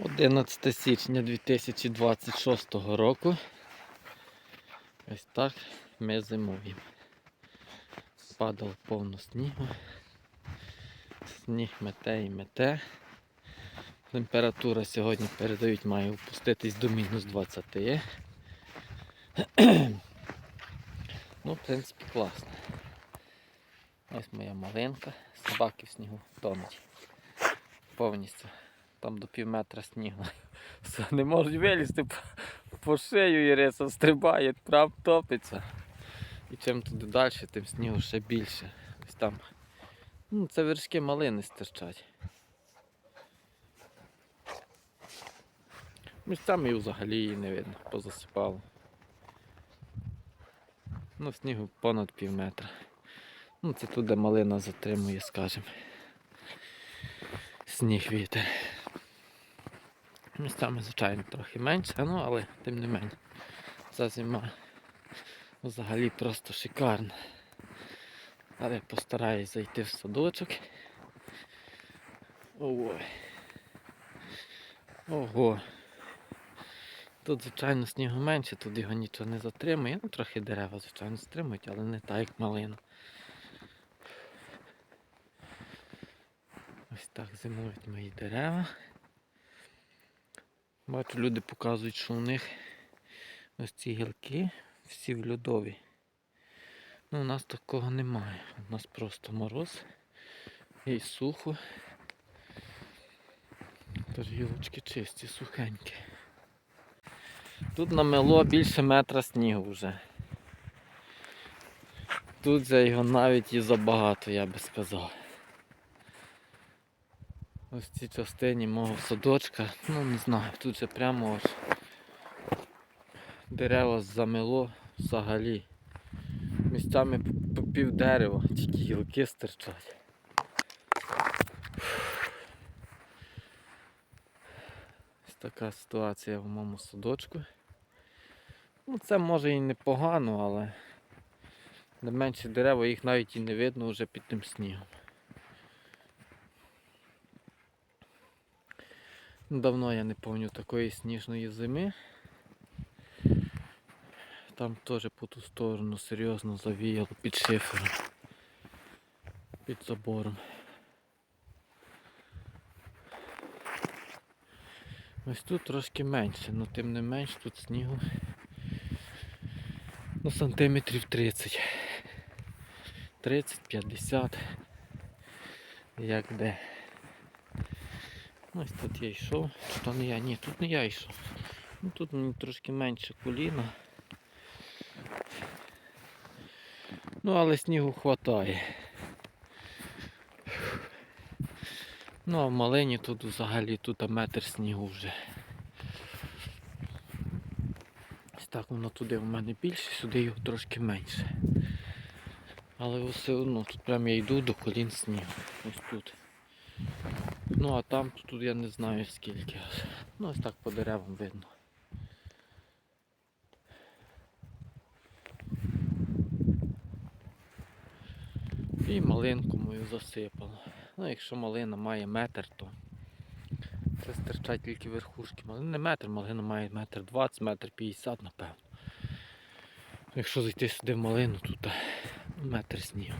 11 січня 2026 року. Ось так ми зимуємо. Падало повно снігу. Сніг мете і мете. Температура сьогодні передають, має опуститись до мінус 20. ну, в принципі, класно. Ось моя маленька. Собаки в снігу тонуть. Повністю. Там до пів метра снігу. Не можуть вилізти по, шию Іриса стрибає, прям топиться. І чим туди далі, тим снігу ще більше. Ось там. Ну, це вершки малини стирчать. Місцями і взагалі її не видно, позасипало. Ну, снігу понад пів метра. Ну, це туди малина затримує, скажімо. Сніг вітер. Місцями, звичайно, трохи менше, ну але тим не менше. Ця зима взагалі просто шикарна. Але постараюсь зайти в садочок. Ой. Ого. Тут, звичайно, снігу менше, тут його нічого не затримує. Ну, трохи дерева, звичайно, стримують, але не так, як малина. Ось так зимують мої дерева. Бачу, люди показують, що у них ось ці гілки всі в льодові. Ну, у нас такого немає. У нас просто мороз і сухо. Тож гілочки чисті, сухенькі. Тут намело більше метра снігу вже. Тут за його навіть і забагато, я би сказав. Ось в цій частині мого садочка, ну не знаю, тут же прямо ось дерева замело взагалі. Місцями по пів дерева, тільки гілки стирчать. Ось така ситуація в моєму садочку. Ну це може і непогано, але де менше дерева їх навіть і не видно вже під тим снігом. Давно я не пам'ятаю такої сніжної зими. Там теж по ту сторону серйозно завіяло під шифером, під забором. Ось тут трошки менше, але тим не менш тут снігу ну, сантиметрів 30. 30-50. Як де. Ось тут я йшов. Тут не я, ні, тут не я йшов. Ну, тут мені трошки менше коліна. Ну, але снігу хватає. Ну, а в малині тут взагалі тут метр снігу вже. Ось так воно туди в мене більше, сюди його трошки менше. Але все одно тут прям я йду до колін снігу. Ось тут. Ну а там тут я не знаю скільки. Ну ось так по деревам видно. І малинку мою засипало. Ну якщо малина має метр, то це стирчать тільки верхушки. Малина не метр, малина має метр 20, метр 50, напевно. Якщо зайти сюди в малину, тут е, метр снігу.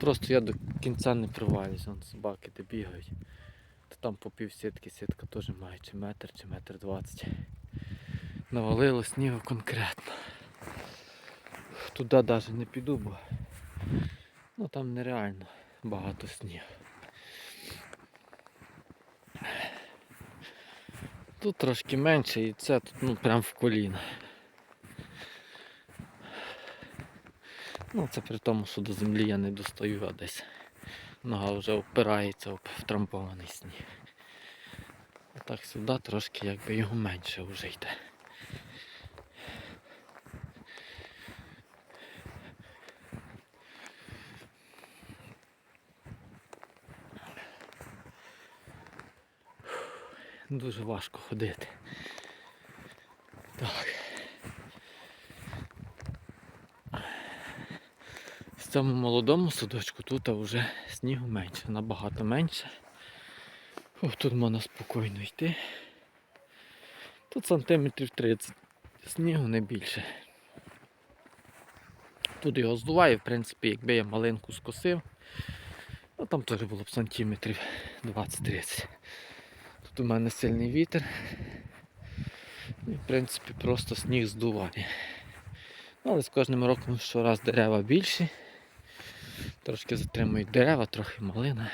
Просто я до кінця не привалююсь, вон собаки де бігають. То там по пів сітки, сітка теж має чи метр, чи метр двадцять. Навалило снігу конкретно. Туди навіть не піду, бо ну там нереально багато снігу. Тут трошки менше і це тут ну прям в коліна. Ну це при тому, що до землі я не достаю, а десь нога вже опирається об втрамбований сніг. А так сюди трошки якби його менше вже йде. Дуже важко ходити. Так. В цьому молодому садочку тут вже снігу менше, набагато менше. О, тут можна спокійно йти. Тут сантиметрів 30 снігу не більше. Тут його здуває, в принципі, якби я малинку скосив, ну там теж було б сантиметрів 20-30. Тут у мене сильний вітер. І, в принципі, просто сніг здуває. Ну, але з кожним роком щораз дерева більші. Трошки затримують дерева, трохи малина.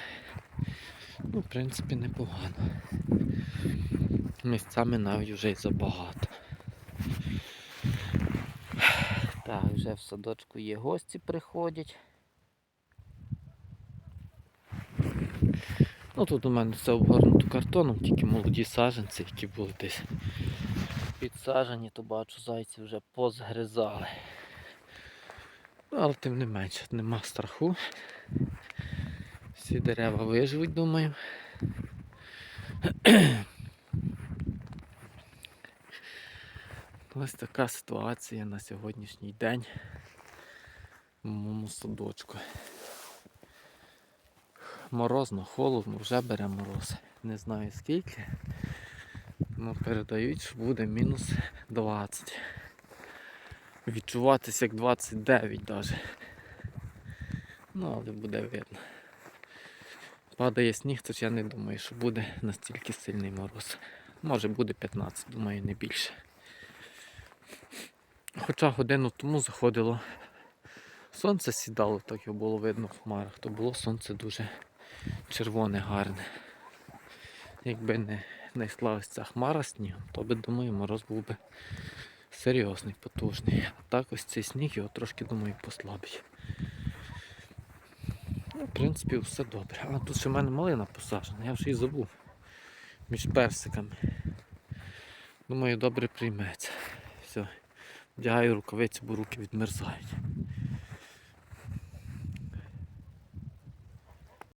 Ну, в принципі, непогано. Місцями навіть вже й забагато. Так, вже в садочку є гості приходять. Ну тут у мене все обгорнуто картоном, тільки молоді саджанці, які були десь підсаджені, то бачу, зайці вже позгризали. Але тим не менше, нема страху. Всі дерева виживуть, думаю. Ось така ситуація на сьогоднішній день в моєму садочку. Морозно, холодно, вже бере мороз. Не знаю скільки. але передають, що буде мінус 20. Відчуватися як 29 навіть. Ну, але буде видно. Падає сніг, тож я не думаю, що буде настільки сильний мороз. Може буде 15, думаю, не більше. Хоча годину тому заходило сонце сідало, так його було видно в хмарах, то було сонце дуже червоне, гарне. Якби не, не йшла ось ця хмара снігом, то би, думаю, мороз був би серйозний, потужний. А так ось цей сніг його трошки, думаю, послабить. Ну, в принципі, все добре. А тут ще в мене малина посаджена, я вже і забув. Між персиками. Думаю, добре прийметься. Все. Вдягаю рукавиці, бо руки відмерзають.